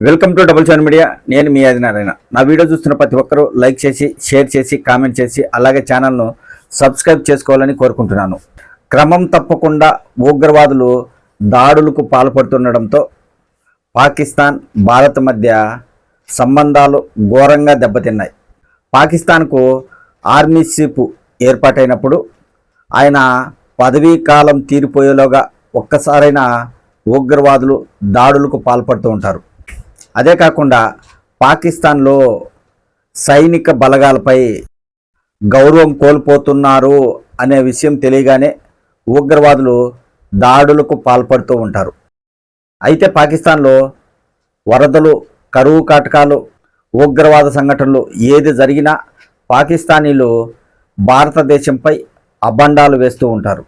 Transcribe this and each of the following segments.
Welcome to double seven media. నేను మీ ఆదినారాయణ. నా వీడియో చూస్తున్న ప్రతి ఒక్కరూ లైక్ చేసి షేర్ చేసి కామెంట్ చేసి అలాగే ఛానల్ను సబ్స్క్రైబ్ చేసుకోవాలని కోరుకుంటున్నాను. క్రమం తప్పకుండా ఉగ్రవాదులు దాడులకు పాల్పడుతుండడంతో పాకిస్తాన్ భారత్ మధ్య సంబంధాలు ఘోరంగా దెబ్బతిన్నాయి. పాకిస్తాన్కు ఆర్మీ చీఫ్ ఏర్పాటైనప్పుడు ఆయన పదవీ కాలం తీరిపోయేలోగా ఒక్కసారైనా ఉగ్రవాదులు దాడులకు పాల్పడుతూ ఉంటారు. అదే కాకుండా పాకిస్తాన్లో సైనిక బలగాలపై గౌరవం కోల్పోతున్నారు అనే విషయం తెలియగానే ఉగ్రవాదులు దాడులకు పాల్పడుతూ ఉంటారు. అయితే పాకిస్తాన్లో వరదలు కరువు కాటకాలు ఉగ్రవాద సంఘటనలు ఏది జరిగినా పాకిస్తానీలు భారతదేశంపై అబండాలు వేస్తూ ఉంటారు.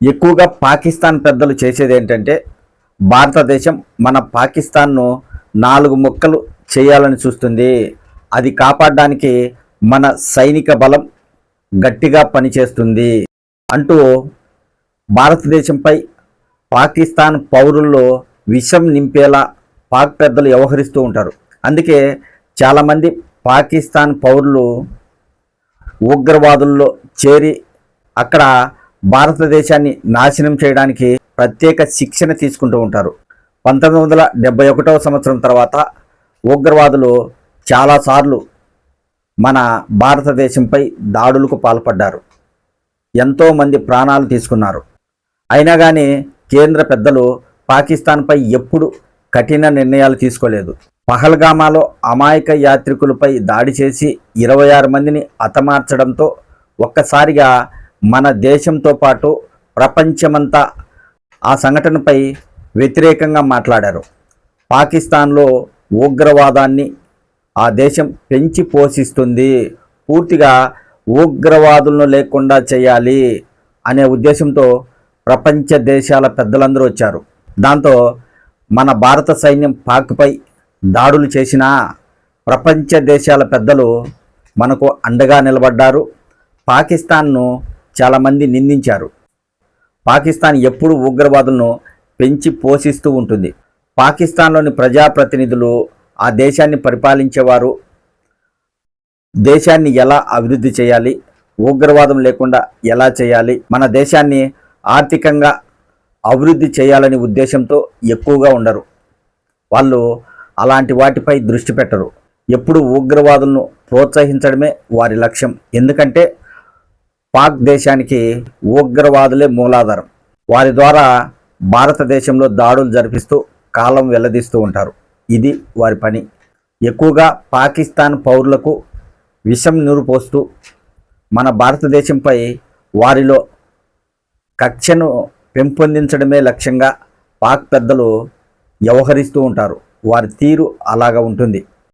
ఎక్కువగా పాకిస్తాన్ పెద్దలు చేసేది ఏంటంటే భారతదేశం మన పాకిస్తాన్ను నాలుగు ముక్కలు చేయాలని చూస్తుంది. అది కాపాడడానికి మన సైనిక బలం గట్టిగా పనిచేస్తుంది. అంటూ భారతదేశంపై పాకిస్తాన్ పౌరుల్లో విషం నింపేలా పాక్ పెద్దలు వ్యవహరిస్తూ ఉంటారు. అందుకే చాలామంది పాకిస్తాన్ పౌరులు ఉగ్రవాదుల్లో చేరి అక్కడ భారతదేశాన్ని నాశనం చేయడానికి ప్రత్యేక శిక్షణ తీసుకుంటూ ఉంటారు. పంతొమ్మిది వందల డెబ్బై ఒకటవ సంవత్సరం తర్వాత ఉగ్రవాదులు చాలాసార్లు మన భారతదేశంపై దాడులకు పాల్పడ్డారు. ఎంతోమంది ప్రాణాలు తీసుకున్నారు. అయినా కానీ కేంద్ర పెద్దలు పాకిస్తాన్పై ఎప్పుడు కఠిన నిర్ణయాలు తీసుకోలేదు. పహల్గామాలో అమాయక యాత్రికులపై దాడి చేసి ఇరవై ఆరు మందిని హతమార్చడంతో ఒక్కసారిగా మన దేశంతో పాటు ప్రపంచమంతా ఆ సంఘటనపై వ్యతిరేకంగా మాట్లాడారు. పాకిస్తాన్లో ఉగ్రవాదాన్ని ఆ దేశం పెంచి పోషిస్తుంది. పూర్తిగా ఉగ్రవాదులను లేకుండా చేయాలి అనే ఉద్దేశంతో ప్రపంచ దేశాల పెద్దలందరూ వచ్చారు. దాంతో మన భారత సైన్యం పాక్పై దాడులు చేసినా ప్రపంచ దేశాల పెద్దలు మనకు అండగా నిలబడ్డారు. పాకిస్తాన్ను చాలామంది నిందించారు. పాకిస్తాన్ ఎప్పుడు ఉగ్రవాదులను పెంచి పోషిస్తూ ఉంటుంది. పాకిస్తాన్లోని ప్రజాప్రతినిధులు ఆ దేశాన్ని పరిపాలించేవారు. దేశాన్ని ఎలా అభివృద్ధి చేయాలి? ఉగ్రవాదం లేకుండా ఎలా చేయాలి? మన దేశాన్ని ఆర్థికంగా అభివృద్ధి చేయాలనే ఉద్దేశంతో ఎక్కువగా ఉండరు. వాళ్ళు అలాంటి వాటిపై దృష్టి పెట్టరు. ఎప్పుడు ఉగ్రవాదులను ప్రోత్సహించడమే వారి లక్ష్యం. ఎందుకంటే పాక్ దేశానికి ఉగ్రవాదులే మూలాధారం. వారి ద్వారా భారతదేశంలో దాడులు జరిపిస్తూ కాలం వెల్లదీస్తూ ఉంటారు. ఇది వారి పని. ఎక్కువగా పాకిస్తాన్ పౌరులకు విషం నీరు పోస్తూ మన భారతదేశంపై వారిలో కక్షను పెంపొందించడమే లక్ష్యంగా పాక్ పెద్దలు వ్యవహరిస్తూ ఉంటారు. వారి తీరు అలాగా ఉంటుంది.